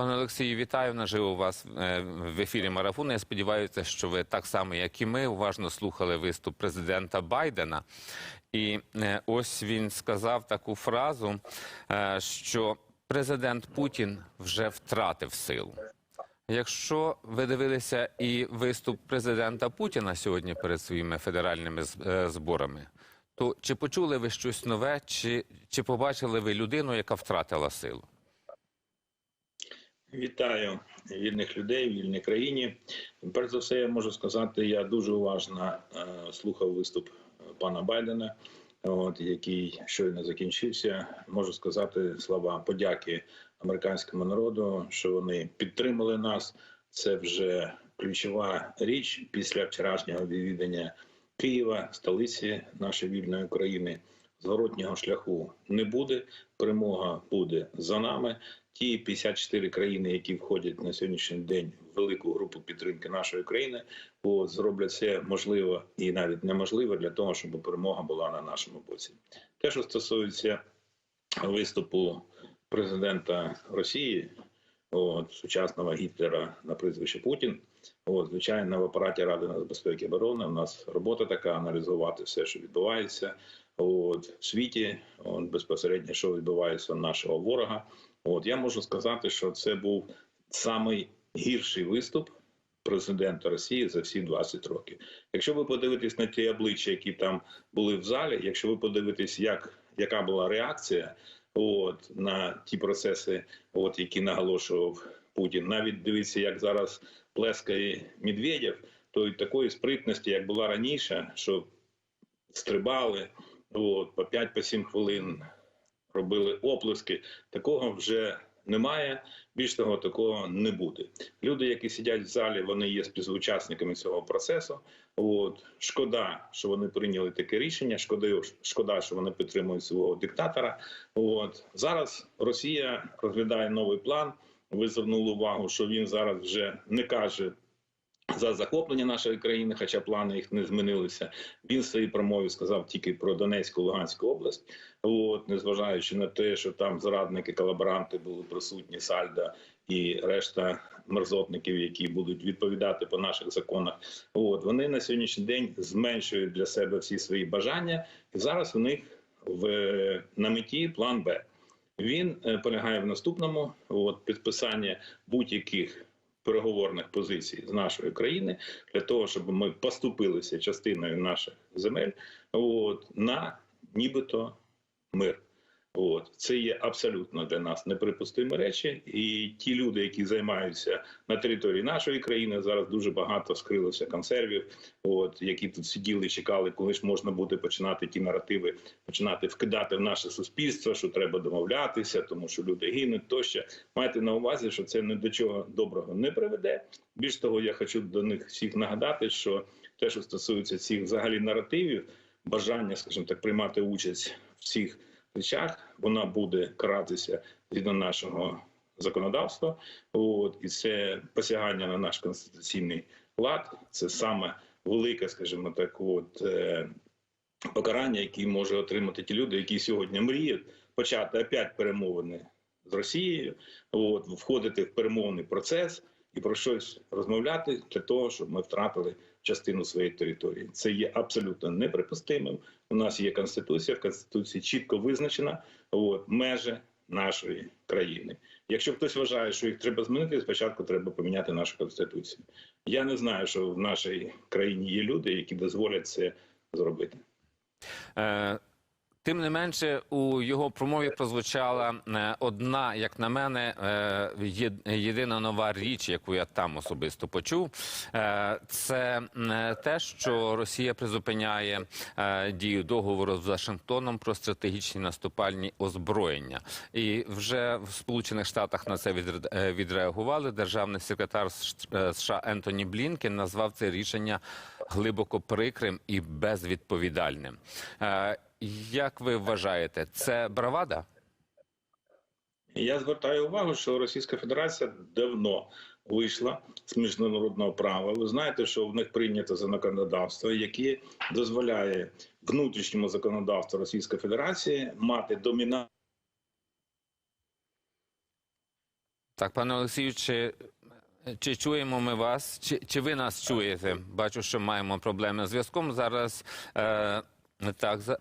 Пане Олексію, вітаю наживо вас е, в ефірі марафону. Я сподіваюся, що ви так само, як і ми, уважно слухали виступ президента Байдена. І е, ось він сказав таку фразу, е, що президент Путін вже втратив силу. Якщо ви дивилися і виступ президента Путіна сьогодні перед своїми федеральними зборами, то чи почули ви щось нове, чи, чи побачили ви людину, яка втратила силу? Вітаю вільних людей вільній країні. Перш за все, я можу сказати, я дуже уважно е, слухав виступ пана Байдена, от який щойно закінчився. Можу сказати слова подяки американському народу, що вони підтримали нас. Це вже ключова річ після вчорашнього відвідання Києва, столиці нашої вільної України. Зворотнього шляху не буде. Перемога буде за нами. Ті 54 країни, які входять на сьогоднішній день в велику групу підтримки нашої країни, зроблять все можливо і навіть неможливо для того, щоб перемога була на нашому боці. Те, що стосується виступу президента Росії, от, сучасного Гітлера на прізвище Путін. От, звичайно, в апараті Ради нацбезпеки і оборони у нас робота така аналізувати все, що відбувається от, в світі, от, безпосередньо, що відбувається нашого ворога. От я можу сказати, що це був самий гірший виступ президента Росії за всі 20 років. Якщо ви подивитесь на ті обличчя, які там були в залі, якщо ви подивитесь, як яка була реакція, от на ті процеси, от які наголошував Путін, навіть дивіться, як зараз плескає Медведєв, то й такої спритності, як була раніше, що стрибали от, по 5-7 хвилин робили оплески. Такого вже немає. Більш того, такого не буде. Люди, які сидять в залі, вони є співучасниками цього процесу. От шкода, що вони прийняли таке рішення. Шкода, шкода, що вони підтримують свого диктатора. От зараз Росія розглядає новий план. Ви звернули увагу, що він зараз вже не каже за захоплення нашої країни, хоча плани їх не змінилися. Він в своїй промові сказав тільки про Донецьку Луганську область. От незважаючи на те, що там зрадники, колаборанти були присутні, Сальда і решта мерзотників, які будуть відповідати по наших законах. От вони на сьогоднішній день зменшують для себе всі свої бажання, і зараз у них в на меті план Б. Він е, полягає в наступному: от підписання будь-яких переговорних позицій з нашої країни для того, щоб ми поступилися частиною наших земель, от на нібито мир. От це є абсолютно для нас неприпустимі речі, і ті люди, які займаються на території нашої країни, зараз дуже багато скрилося консервів, от які тут сиділи, чекали, коли ж можна буде починати ті наративи, починати вкидати в наше суспільство, що треба домовлятися, тому що люди гинуть. Тощо майте на увазі, що це ні до чого доброго не приведе. Більш того, я хочу до них всіх нагадати, що те, що стосується цих взагалі наративів, бажання, скажімо так, приймати участь в цих речах, вона буде каратися згідно нашого законодавства. От і це посягання на наш конституційний лад. Це саме велике, скажімо так, от е, покарання, яке може отримати ті люди, які сьогодні мріють почати опять перемовини з Росією, от входити в перемовний процес і про щось розмовляти для того, щоб ми втратили частину своєї території. Це є абсолютно неприпустимим. У нас є конституція. В конституції чітко визначена от, межі нашої країни. Якщо хтось вважає, що їх треба змінити, спочатку треба поміняти нашу конституцію. Я не знаю, що в нашій країні є люди, які дозволять це зробити. Е, Тим не менше, у його промові прозвучала е, одна, як на мене, е, єдина нова річ, яку я там особисто почув. Е, Це те, що Росія призупиняє дію договору з Вашингтоном про стратегічні наступальні озброєння. І вже в Сполучених Штатах на це відре- відреагували. Державний секретар США Ентоні Блінкен назвав це рішення глибоко прикрим і безвідповідальним. Е, Як ви вважаєте, це бравада? Я звертаю увагу, що Російська Федерація давно вийшла з міжнародного права. Ви знаєте, що в них прийнято законодавство, яке дозволяє внутрішньому законодавству Російської Федерації мати домінантну Так, пане Олексію, чи, чи чуємо ми вас? Чи, чи ви нас чуєте? Бачу, що маємо проблеми з зв'язком. Зараз е, так, за,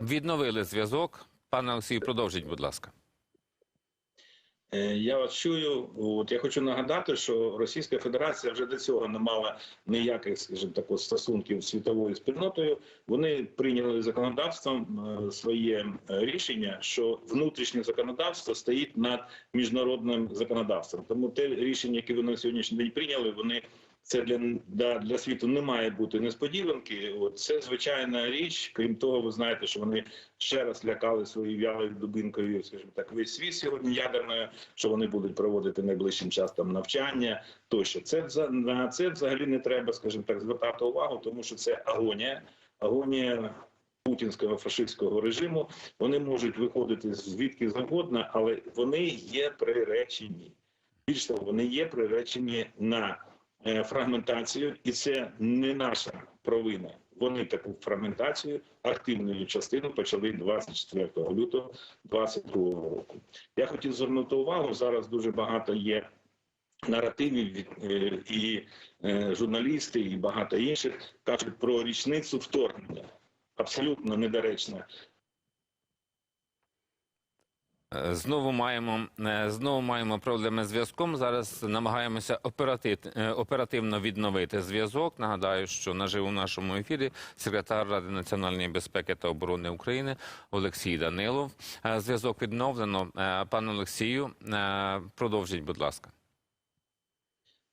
відновили зв'язок. Пане Олексію, продовжіть, будь ласка. Е, Я вас чую. От я хочу нагадати, що Російська Федерація вже до цього не мала ніяких, скажімо так, стосунків з світовою спільнотою. Вони прийняли законодавством е, своє е, рішення, що внутрішнє законодавство стоїть над міжнародним законодавством. Тому те рішення, яке вони сьогоднішній день прийняли, вони це для, для, для світу не має бути несподіванки. От це звичайна річ. Крім того, ви знаєте, що вони ще раз лякали своєю вялою дубинкою, скажімо так, весь світ сьогодні ядерною, що вони будуть проводити найближчим часом навчання. Тощо це на це взагалі не треба, скажімо так, звертати увагу, тому що це агонія, агонія. Путінського фашистського режиму вони можуть виходити звідки завгодно, але вони є приречені. Більш того, вони є приречені на фрагментацію, і це не наша провина. Вони таку фрагментацію активною частину почали 24 лютого 2022 року. Я хотів звернути увагу. Зараз дуже багато є наративів від е, і е, журналісти, і багато інших кажуть про річницю вторгнення. Абсолютно недоречно. Е, Знову маємо е, знову маємо проблеми з зв'язком. Зараз намагаємося е, оперативно відновити зв'язок. Нагадаю, що наживо в нашому ефірі секретар Ради національної безпеки та оборони України Олексій Данилов. Зв'язок відновлено. Пане Олексію, продовжіть, будь ласка.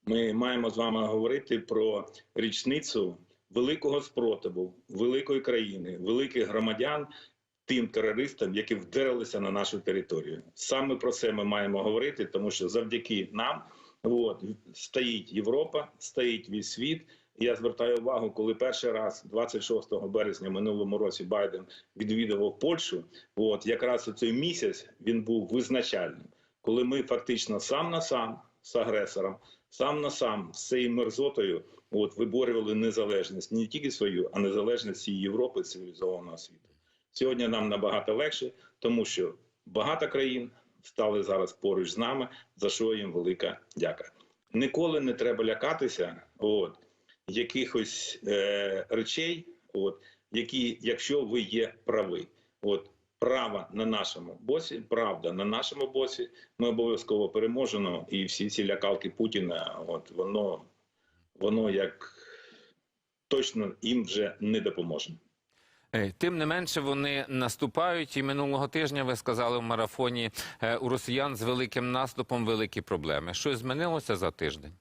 Ми маємо з вами говорити про річницю великого спротиву, великої країни, великих громадян тим терористам, які вдерлися на нашу територію. Саме про це ми маємо говорити, тому що завдяки нам от, стоїть Європа, стоїть весь світ. Я звертаю увагу, коли перший раз, 26 березня минулому році, Байден відвідував Польщу. От якраз у цей місяць він був визначальним, коли ми фактично сам на сам з агресором, сам на сам з цією мерзотою, от виборювали незалежність не тільки свою, а незалежність всієї Європи цивілізованого світу. Сьогодні нам набагато легше, тому що багато країн стали зараз поруч з нами, за що їм велика дяка. Ніколи не треба лякатися от, якихось е, речей, от, які, якщо ви є праві. От, право на нашому боці, правда на нашому боці, ми обов'язково переможемо, і всі ці лякалки Путіна, от воно, воно як точно їм вже не допоможе. Е, Тим не менше вони наступають. І минулого тижня ви сказали в марафоні е, у росіян з великим наступом великі проблеми. Щось змінилося за тиждень?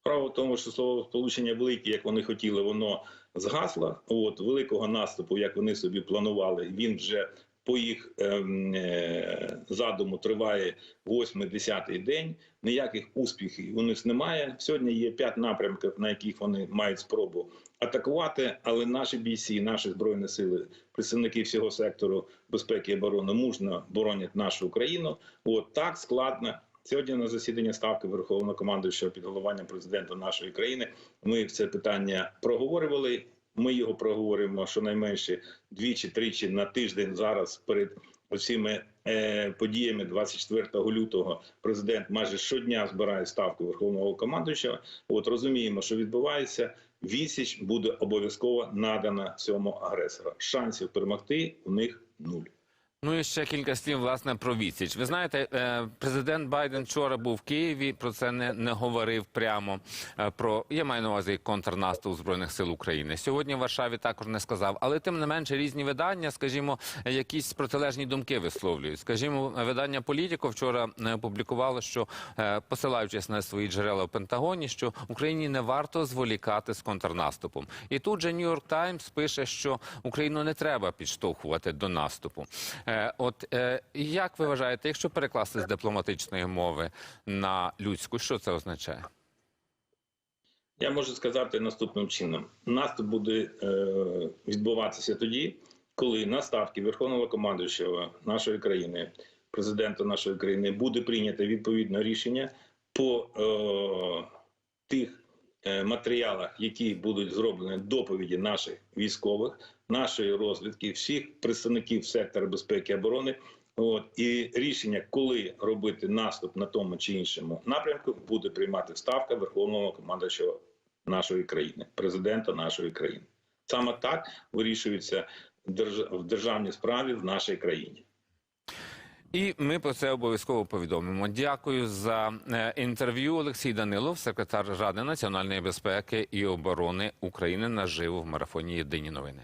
Справа в тому, що слово сполучення велике, як вони хотіли, воно згасло. От великого наступу, як вони собі планували, він вже по їх ем, е, задуму триває 8-10 день. Ніяких успіхів у них немає. Сьогодні є п'ять напрямків, на яких вони мають спробу атакувати. Але наші бійці, наші збройні сили, представники всього сектору безпеки і оборони мужно боронять нашу Україну. От так складно. Сьогодні на засіданні ставки Верховного командуючого під головуванням президента нашої країни ми це питання проговорювали. Ми його проговоримо щонайменше двічі-тричі на тиждень зараз перед усіми е, подіями 24 лютого. Президент майже щодня збирає ставку Верховного командуючого. От розуміємо, що відбувається. Відсіч буде обов'язково надана цьому агресору. Шансів перемогти у них нуль. Ну і ще кілька слів власне про відсіч. Ви знаєте, е, президент Байден вчора був в Києві. Про це не, не говорив прямо. е, Про я маю на увазі контрнаступ збройних сил України. Сьогодні в Варшаві також не сказав, але тим не менше різні видання, скажімо, якісь протилежні думки висловлюють. Скажімо, видання Політіко вчора е, опублікувало, що посилаючись на свої джерела в Пентагоні, що Україні не варто зволікати з контрнаступом. І тут же Нью-Йорк Таймс пише, що Україну не треба підштовхувати до наступу. Е, От е, як ви вважаєте, якщо перекласти з дипломатичної мови на людську, що це означає? Я можу сказати наступним чином: наступ буде е, відбуватися тоді, коли на ставки Верховного командуючого нашої країни, президента нашої країни, буде прийнято відповідне рішення по матеріалах, які будуть зроблені доповіді наших військових, нашої розвідки, всіх представників сектору безпеки і оборони. От і рішення, коли робити наступ на тому чи іншому напрямку, буде приймати ставка верховного командуючого нашої країни, президента нашої країни. Саме так вирішується в державній справі в нашій країні. І ми про це обов'язково повідомимо. Дякую за е, інтерв'ю. Олексій Данилов, секретар Ради національної безпеки і оборони України, наживо в марафоні Єдині новини.